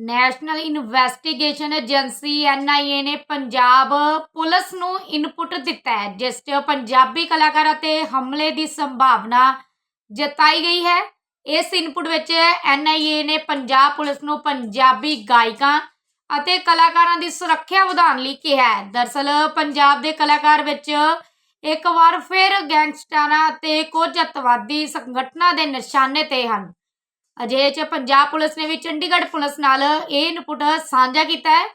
National investigation agency NIA ਨੇ Punjab police ਨੂੰ input ਦਿੱਤਾ ਹੈ, ਜਿਸ 'ਚ ਪੰਜਾਬੀ ਕਲਾਕਾਰਾਂ ਤੇ ਹਮਲੇ ਦੀ ਸੰਭਾਵਨਾ ਜਤਾਈ ਗਈ ਹੈ। ਇਸ ਇਨਪੁਟ ਵਿੱਚ ਐਨਆਈਏ ਨੇ ਪੰਜਾਬ ਪੁਲਿਸ ਨੂੰ ਪੰਜਾਬੀ ਗਾਇਕਾਂ ਅਤੇ ਕਲਾਕਾਰਾਂ ਦੀ ਸੁਰੱਖਿਆ ਵਧਾਉਣ ਲਈ ਕਿਹਾ ਹੈ। ਦਰਸਲ, ਪੰਜਾਬ ਦੇ ਕਲਾਕਾਰ ਵਿੱਚ ਇੱਕ ਵਾਰ ਫਿਰ ਗੈਂਗਸਟਰਾਂ ਅਤੇ ਕੁਝ ਅੱਤਵਾਦੀ ਸੰਗਠਨਾਂ ਦੇ ਨਿਸ਼ਾਨੇ ਤੇ ਹਨ। ਅਜੇ ਚ ਪੰਜਾਬ ਪੁਲਿਸ ਨੇ ਵੀ ਚੰਡੀਗੜ੍ਹ ਪੁਲਿਸ ਨਾਲ ਇਹ ਇਨਪੁਟ ਸਾਂਝਾ ਕੀਤਾ ਹੈ,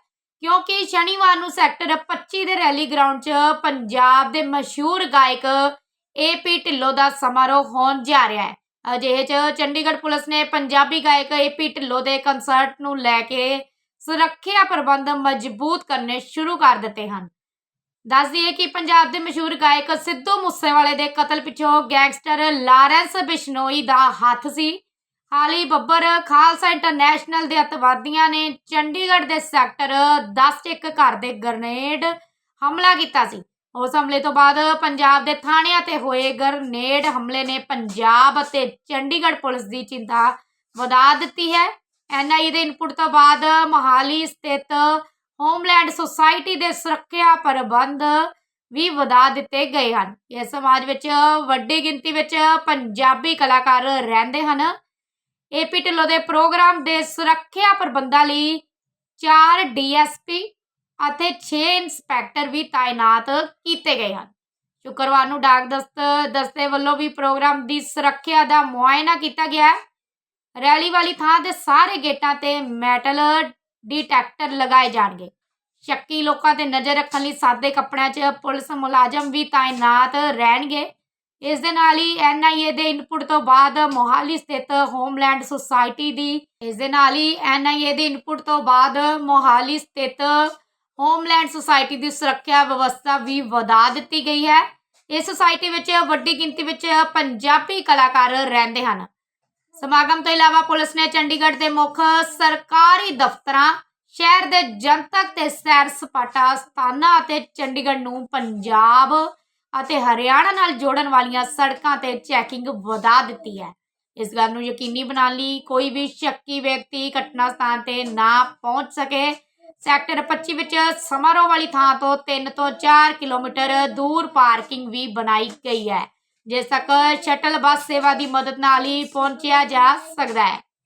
ਕਿਉਂਕਿ ਸ਼ਨੀਵਾਰ ਨੂੰ ਸੈਕਟਰ 25 ਦੇ ਰੈਲੀ ਗਰਾਊਂਡ 'ਚ ਪੰਜਾਬ ਦੇ ਮਸ਼ਹੂਰ ਗਾਇਕ ਏਪੀ ਢਿੱਲੋਂ ਦਾ ਸਮਾਰੋਹ ਹੋਣ ਜਾ ਰਿਹਾ ਹੈ। ਅਜੇ ਚ ਚੰਡੀਗੜ੍ਹ ਪੁਲਿਸ ਨੇ ਪੰਜਾਬੀ ਗਾਇਕ ਏਪੀ ਢਿੱਲੋਂ ਦੇ ਕੰਸਰਟ ਨੂੰ ਲੈ ਕੇ ਸੁਰੱਖਿਆ ਪ੍ਰਬੰਧ ਮਜ਼ਬੂਤ ਕਰਨੇ ਸ਼ੁਰੂ ਕਰ ਦਿੱਤੇ ਹਨ। ਦੱਸ ਦਈਏ ਕਿ ਪੰਜਾਬ ਦੇ ਮਸ਼ਹੂਰ ਗਾਇਕ ਸਿੱਧੂ ਮੂਸੇਵਾਲੇ ਦੇ ਕਤਲ ਪਿੱਛੋਂ ਗੈਂਗਸਟਰ ਲਾਰੈਂਸ ਬਿਸ਼ਨੋਈ ਦਾ ਹੱਥ ਸੀ। ਹਾਲੀ ਬੱਬਰ, ਖਾਲਸਾ ਇੰਟਰਨੈਸ਼ਨਲ ਦੇ ਅਤਵਾਦੀਆਂ ਨੇ ਚੰਡੀਗੜ੍ਹ ਦੇ ਸੈਕਟਰ 10 'ਚ ਇੱਕ ਘਰ ਦੇ ਗ੍ਰਨੇਡ ਹਮਲਾ ਕੀਤਾ ਸੀ। ਉਸ ਹਮਲੇ ਤੋਂ ਬਾਅਦ ਪੰਜਾਬ ਦੇ ਥਾਣਿਆਂ ਤੇ ਹੋਏ ਗ੍ਰਨੇਡ ਹਮਲੇ ਨੇ ਪੰਜਾਬ ਅਤੇ ਚੰਡੀਗੜ੍ਹ ਪੁਲਿਸ ਦੀ ਚਿੰਤਾ ਵਧਾ ਦਿੱਤੀ ਹੈ। ਐਨਆਈ ਦੇ ਇਨਪੁਟ ਤੋਂ ਬਾਅਦ ਮੋਹਾਲੀ ਸਥਿਤ ਹੋਮਲੈਂਡ ਸੁਸਾਇਟੀ ਦੇ ਸੁਰੱਖਿਆ ਪ੍ਰਬੰਧ ਵੀ ਵਧਾ ਦਿੱਤੇ ਗਏ ਹਨ। ਇਸ ਸਮਾਜ ਵਿੱਚ ਵੱਡੀ ਗਿਣਤੀ ਵਿੱਚ ਪੰਜਾਬੀ ਕਲਾਕਾਰ ਰਹਿੰਦੇ ਹਨ। ਏਪੀ ਢਿੱਲੋਂ ਦੇ ਪ੍ਰੋਗਰਾਮ ਦੇ ਸੁਰੱਖਿਆ ਪ੍ਰਬੰਧਾਂ ਲਈ 4 ਡੀਐਸਪੀ ਅਤੇ 6 ਇੰਸਪੈਕਟਰ ਵੀ ਤਾਇਨਾਤ ਕੀਤੇ ਗਏ ਹਨ। ਸ਼ੁੱਕਰਵਾਰ ਨੂੰ ਡਾਕ ਦਸਤ, ਦਸਤੇ ਵੱਲੋਂ ਵੀ ਪ੍ਰੋਗਰਾਮ ਦੀ ਸੁਰੱਖਿਆ ਦਾ ਮੁਆਇਨਾ ਕੀਤਾ ਗਿਆ ਹੈ। ਰੈਲੀ ਵਾਲੀ ਥਾਂ ਦੇ ਸਾਰੇ ਗੇਟਾਂ ਤੇ ਮੈਟਲ ਡਿਟੈਕਟਰ ਲਗਾਏ ਜਾਣਗੇ। ਸ਼ੱਕੀ ਲੋਕਾਂ ਤੇ ਨਜ਼ਰ ਰੱਖਣ ਲਈ ਸਾਦੇ ਕੱਪੜਿਆਂ 'ਚ ਪੁਲਿਸ ਮੁਲਾਜ਼ਮ ਵੀ ਤਾਇਨਾਤ ਰਹਿਣਗੇ। ਇਸ ਦੇ ਨਾਲ ਹੀ ਐਨਆਈਏ ਦੇ ਇਨਪੁਟ ਤੋਂ ਬਾਅਦ ਮੋਹਾਲੀ ਸਥਿਤ ਹੋਮਲੈਂਡ ਸੁਸਾਇਟੀ ਦੀ, ਇਸ ਦੇ ਨਾਲ ਹੀ ਐਨਆਈਏ ਦੇ ਇਨਪੁਟ ਤੋਂ ਬਾਅਦ ਮੋਹਾਲੀ ਸਥਿਤ ਹੋਮਲੈਂਡ ਸੁਸਾਇਟੀ ਦੀ ਸੁਰੱਖਿਆ ਵਿਵਸਥਾ ਵੀ ਵਧਾ ਦਿੱਤੀ ਗਈ ਹੈ। ਇਸ ਸੁਸਾਇਟੀ ਵਿੱਚ ਵੱਡੀ ਗਿਣਤੀ ਵਿੱਚ ਪੰਜਾਬੀ ਕਲਾਕਾਰ ਰਹਿੰਦੇ ਹਨ। ਸਮਾਗਮ ਤੋਂ ਇਲਾਵਾ ਪੁਲਿਸ ਨੇ ਚੰਡੀਗੜ੍ਹ ਦੇ ਮੁੱਖ ਸਰਕਾਰੀ ਦਫ਼ਤਰਾਂ, ਸ਼ਹਿਰ ਦੇ ਜਨਤਕ ਤੇ ਸੈਰ ਸਪਾਟਾ ਸਥਾਨਾਂ ਅਤੇ ਚੰਡੀਗੜ੍ਹ ਨੂੰ ਪੰਜਾਬ ਅਤੇ ਹਰਿਆਣਾ ਨਾਲ ਜੋੜਨ ਵਾਲੀਆਂ ਸੜਕਾਂ ਤੇ ਚੈਕਿੰਗ ਵਧਾ ਦਿੱਤੀ ਹੈ। ਇਸ ਗੱਲ ਨੂੰ ਯਕੀਨੀ ਬਣਾਉਣ ਲਈ ਕੋਈ ਵੀ ਸ਼ੱਕੀ ਵਿਅਕਤੀ ਘਟਨਾ ਸਥਾਨ ਤੇ ਨਾ ਪਹੁੰਚ ਸਕੇ। ਸੈਕਟਰ 25 ਵਿੱਚ ਸਮਾਰੋਹ ਵਾਲੀ ਥਾਂ ਤੋਂ 3 ਤੋਂ 4 ਕਿਲੋਮੀਟਰ ਦੂਰ ਪਾਰਕਿੰਗ ਵੀ ਬਣਾਈ ਗਈ ਹੈ, ਜਿਸ ਤੱਕ ਸ਼ਟਲ ਬੱਸ ਸੇਵਾ ਦੀ ਮਦਦ ਨਾਲ ਹੀ ਪਹੁੰਚਿਆ ਜਾ ਸਕਦਾ ਹੈ।